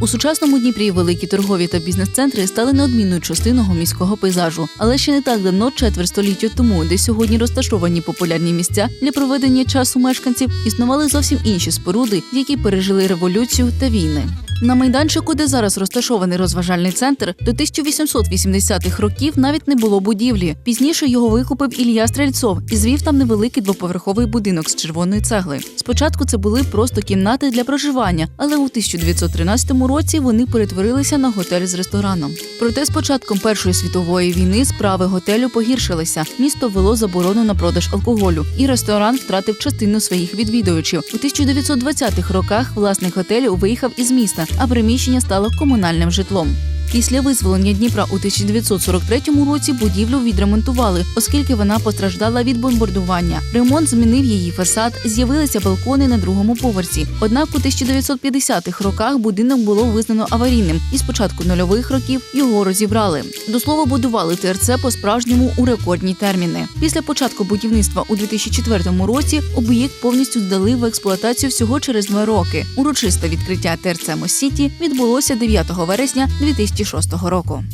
У сучасному Дніпрі великі торгові та бізнес-центри стали неодмінною частиною міського пейзажу. Але ще не так давно, четверть століття тому, де сьогодні розташовані популярні місця для проведення часу мешканців, існували зовсім інші споруди, які пережили революцію та війни. На майданчику, де зараз розташований розважальний центр, до 1880-х років навіть не було будівлі. Пізніше його викупив Ілля Стрельцов і звів там невеликий двоповерховий будинок з червоної цегли. Спочатку це були просто кімнати для проживання, але у 1913 році вони перетворилися на готель з рестораном. Проте з початком Першої світової війни справи готелю погіршилися. Місто ввело заборону на продаж алкоголю, і ресторан втратив частину своїх відвідувачів. У 1920-х роках власник готелю виїхав із міста, а приміщення стало комунальним житлом. Після визволення Дніпра у 1943 році будівлю відремонтували, оскільки вона постраждала від бомбардування. Ремонт змінив її фасад, з'явилися балкони на другому поверсі. Однак у 1950-х роках будинок було визнано аварійним, і з початку нульових років його розібрали. До слова, будували ТРЦ по-справжньому у рекордні терміни. Після початку будівництва у 2004 році об'єкт повністю здали в експлуатацію всього через два роки. Урочисте відкриття ТРЦ Мосіті відбулося 9 вересня 2006 року.